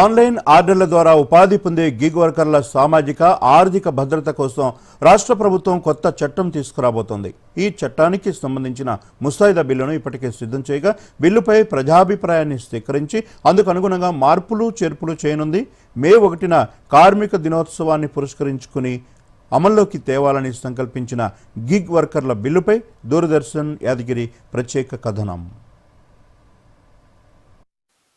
Online ఆర్డర్ల ద్వారా ఉపాధి పొందే గిగ్ వర్కర్ల సామాజిక ఆర్థిక భద్రత కోసం రాష్ట్ర ప్రభుత్వం కొత్త చట్టం తీసుకురాబోతోంది. ఈ చట్టానికి సంబంధించిన ముసాయిదా బిల్లును ఇప్పటికే సిద్ధం చేయగా బిల్లుపై ప్రజాభిప్రాయాన్ని స్వీకరించి అందుకు అనుగుణంగా మార్పులు చేర్పులు చేయనుంది. మే ఒకటిన కార్మిక దినోత్సవాన్ని పురస్కరించుకుని అమల్లోకి తేవాలని సంకల్పించిన గిగ్ వర్కర్ల బిల్లుపై దూరదర్శన్ యాదగిరి ప్రత్యేక కథనం.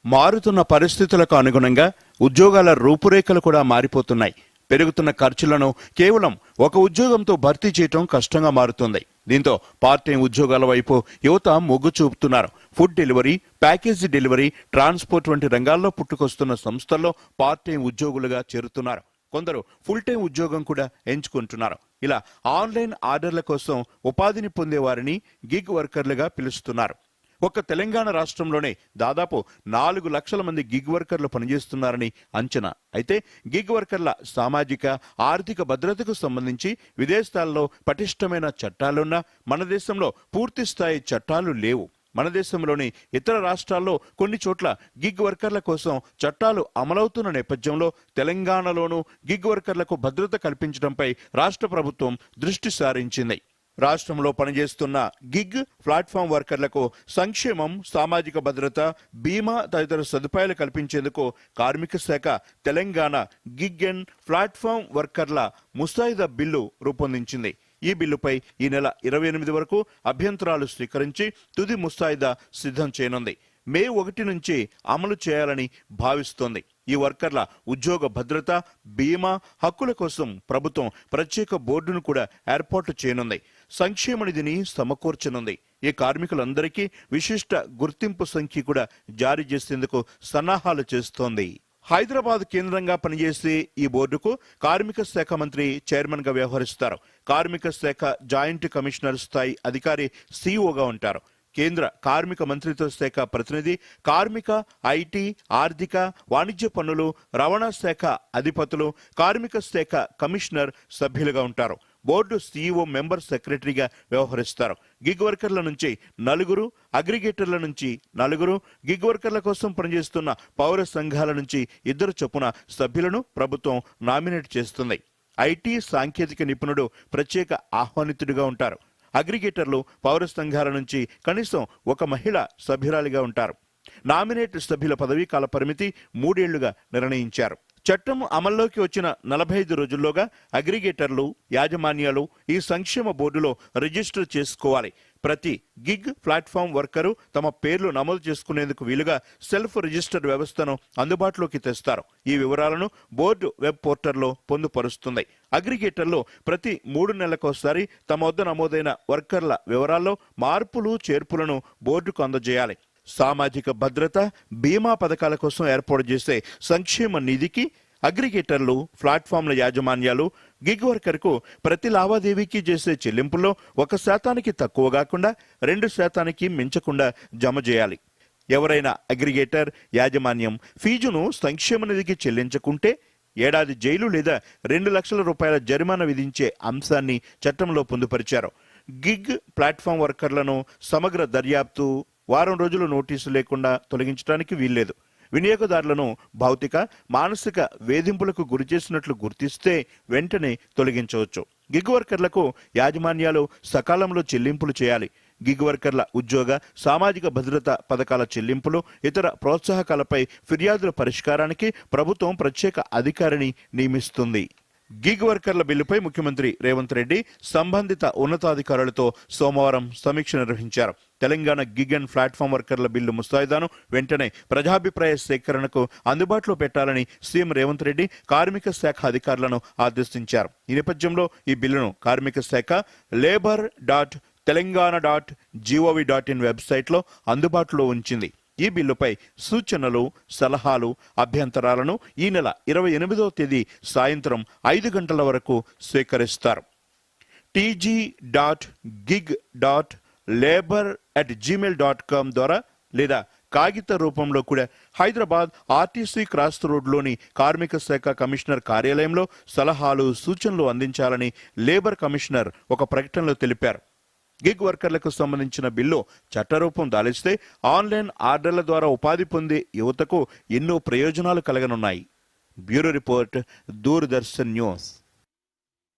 మారుతున్న పరిస్థితులకు అనుగుణంగా ఉద్యోగాల రూపురేఖలు కూడా మారిపోతున్నాయి. పెరుగుతున్న ఖర్చులను కేవలం ఒక ఉద్యోగంతో భర్తీ చేయటం కష్టంగా మారుతుంది. దీంతో పార్ట్ టైం ఉద్యోగాల వైపు యువత మొగ్గు చూపుతున్నారు. Food delivery package delivery transport వంటి రంగాల్లో పుట్టుకొస్తున్న సంస్థల్లో పార్ట్ టైం ఉద్యోగులుగా చేరుతున్నారు. కొందరు ఫుల్ టైం ఉద్యోగం కూడా ఎంచుకుంటున్నారు. ఇలా ఆన్లైన్ ఆర్డర్ల కోసం ఉపాధిని పొందేవారిని గిగ్ వర్కర్లుగా పిలుస్తున్నారు. ఒక్క తెలంగాణ రాష్ట్రంలోనే దాదాపు నాలుగు లక్షల మంది గిగ్ వర్కర్లు పనిచేస్తున్నారని అంచనా. అయితే గిగ్ వర్కర్ల సామాజిక ఆర్థిక భద్రతకు సంబంధించి విదేశాల్లో పటిష్టమైన చట్టాలున్నా మన దేశంలో పూర్తి స్థాయి చట్టాలు లేవు. మన దేశంలోని ఇతర రాష్ట్రాల్లో కొన్ని చోట్ల గిగ్ వర్కర్ల కోసం చట్టాలు అమలవుతున్న నేపథ్యంలో తెలంగాణలోనూ గిగ్ వర్కర్లకు భద్రత కల్పించడంపై రాష్ట్ర ప్రభుత్వం దృష్టి సారించింది. రాష్ట్రంలో పనిచేస్తున్న గిగ్ ప్లాట్ఫామ్ వర్కర్లకు సంక్షేమం సామాజిక భద్రత బీమా తదితర సదుపాయాలు కల్పించేందుకు కార్మిక శాఖ తెలంగాణ గిగ్ అండ్ ప్లాట్ఫామ్ వర్కర్ల ముసాయిదా బిల్లు రూపొందించింది. ఈ బిల్లుపై ఈ నెల ఇరవై ఎనిమిది వరకు అభ్యంతరాలు స్వీకరించి తుది ముసాయిదా సిద్ధం చేయనుంది. మే ఒకటి నుంచి అమలు చేయాలని భావిస్తోంది. ఈ వర్కర్ల ఉద్యోగ భద్రత బీమా హక్కుల కోసం ప్రభుత్వం ప్రత్యేక బోర్డును కూడా ఏర్పాటు చేయనుంది. సంక్షేమ నిధిని సమకూర్చనుంది. ఈ కార్మికులందరికీ విశిష్ట గుర్తింపు సంఖ్య కూడా జారీ చేసేందుకు సన్నాహాలు చేస్తోంది. హైదరాబాద్ కేంద్రంగా పనిచేసే ఈ బోర్డుకు కార్మిక శాఖ మంత్రి చైర్మన్గా వ్యవహరిస్తారు. కార్మిక శాఖ జాయింట్ కమిషనర్ స్థాయి అధికారి సీఈఓగా ఉంటారు. కేంద్ర కార్మిక మంత్రిత్వ శాఖ ప్రతినిధి కార్మిక ఐటీ ఆర్థిక వాణిజ్య పన్నులు రవాణా శాఖ అధిపతులు కార్మిక శాఖ కమిషనర్ సభ్యులుగా ఉంటారు. బోర్డు సీఈఓ మెంబర్ సెక్రటరీగా వ్యవహరిస్తారు. గిగ్ వర్కర్ల నుంచి నలుగురు అగ్రిగేటర్ల నుంచి నలుగురు గిగ్ వర్కర్ల కోసం పనిచేస్తున్న పౌర సంఘాల నుంచి ఇద్దరు చొప్పున సభ్యులను ప్రభుత్వం నామినేట్ చేస్తుంది. ఐటీ సాంకేతిక నిపుణుడు ప్రత్యేక ఆహ్వానితుడిగా ఉంటారు. అగ్రిగేటర్లు పౌర సంఘాల నుంచి కనీసం ఒక మహిళ సభ్యురాలిగా ఉంటారు. నామినేట్ సభ్యుల పదవీ కాల పరిమితి మూడేళ్ళుగా నిర్ణయించారు. చట్టం అమల్లోకి వచ్చిన నలభై ఐదు రోజుల్లోగా అగ్రిగేటర్లు యాజమాన్యాలు ఈ సంక్షేమ బోర్డులో రిజిస్టర్ చేసుకోవాలి. ప్రతి గిగ్ ప్లాట్ఫామ్ వర్కరు తమ పేర్లు నమోదు చేసుకునేందుకు వీలుగా సెల్ఫ్ రిజిస్టర్ వ్యవస్థను అందుబాటులోకి తెస్తారు. ఈ వివరాలను బోర్డు వెబ్ పోర్టల్లో పొందుపరుస్తుంది. అగ్రిగేటర్లు ప్రతి మూడు నెలలకోసారి తమ వద్ద నమోదైన వర్కర్ల వివరాల్లో మార్పులు చేర్పులను బోర్డుకు అందజేయాలి. సామాజిక భద్రత బీమా పథకాల కోసం ఏర్పాటు చేసే సంక్షేమ నిధికి అగ్రిగేటర్లు ప్లాట్ఫామ్ల యాజమాన్యాలు గిగ్ వర్కర్కు ప్రతి లావాదేవీకి చేసే చెల్లింపుల్లో ఒక శాతానికి తక్కువ కాకుండా రెండు శాతానికి మించకుండా జమ చేయాలి. ఎవరైనా అగ్రిగేటర్ యాజమాన్యం ఫీజును సంక్షేమ నిధికి చెల్లించకుంటే ఏడాది జైలు లేదా రెండు లక్షల రూపాయల జరిమానా విధించే అంశాన్ని చట్టంలో పొందుపరిచారు. గిగ్ ప్లాట్ఫామ్ వర్కర్లను సమగ్ర దర్యాప్తు వారం రోజులు నోటీసు లేకుండా తొలగించడానికి వీల్లేదు. వినియోగదారులను భౌతిక మానసిక వేధింపులకు గురి చేసినట్లు గుర్తిస్తే వెంటనే తొలగించవచ్చు. గిగ్ వర్కర్లకు యాజమాన్యాలు సకాలంలో చెల్లింపులు చేయాలి. గిగ్ వర్కర్ల ఉద్యోగ సామాజిక భద్రత పథకాల చెల్లింపులు ఇతర ప్రోత్సాహకాలపై ఫిర్యాదుల పరిష్కారానికి ప్రభుత్వం ప్రత్యేక అధికారిని నియమిస్తుంది. గిగ్ వర్కర్ల బిల్లుపై ముఖ్యమంత్రి రేవంత్ రెడ్డి సంబంధిత ఉన్నతాధికారులతో సోమవారం సమీక్ష నిర్వహించారు. తెలంగాణ గిగ్ అండ్ ప్లాట్ఫామ్ వర్కర్ల బిల్లు ముసాయిదాను వెంటనే ప్రజాభిప్రాయ సేకరణకు అందుబాటులో పెట్టాలని సీఎం రేవంత్ రెడ్డి కార్మిక శాఖ అధికారులను ఆదేశించారు. ఈ నేపథ్యంలో ఈ బిల్లును కార్మిక శాఖ labour dot Telangana dot G O V dot in వెబ్సైట్లో అందుబాటులో ఉంచింది. ఈ బిల్లుపై సూచనలు సలహాలు అభ్యంతరాలను ఈ నెల ఇరవై ఎనిమిదవ తేదీ సాయంత్రం ఐదు గంటల వరకు స్వీకరిస్తారు. TG dot gig dot labour at Gmail dot com ద్వారా లేదా కాగిత రూపంలో కూడా హైదరాబాద్ ఆర్టీసీ క్రాస్ రోడ్లోని కార్మిక శాఖ కమిషనర్ కార్యాలయంలో సలహాలు సూచనలు అందించాలని లేబర్ కమిషనర్ ఒక ప్రకటనలో తెలిపారు. గిగ్ వర్కర్లకు సంబంధించిన బిల్లు చట్టరూపం దాలిస్తే ఆన్లైన్ ఆర్డర్ల ద్వారా ఉపాధి పొందే యువతకు ఎన్నో ప్రయోజనాలు కలగనున్నాయి. Bureau report Doordarshan news.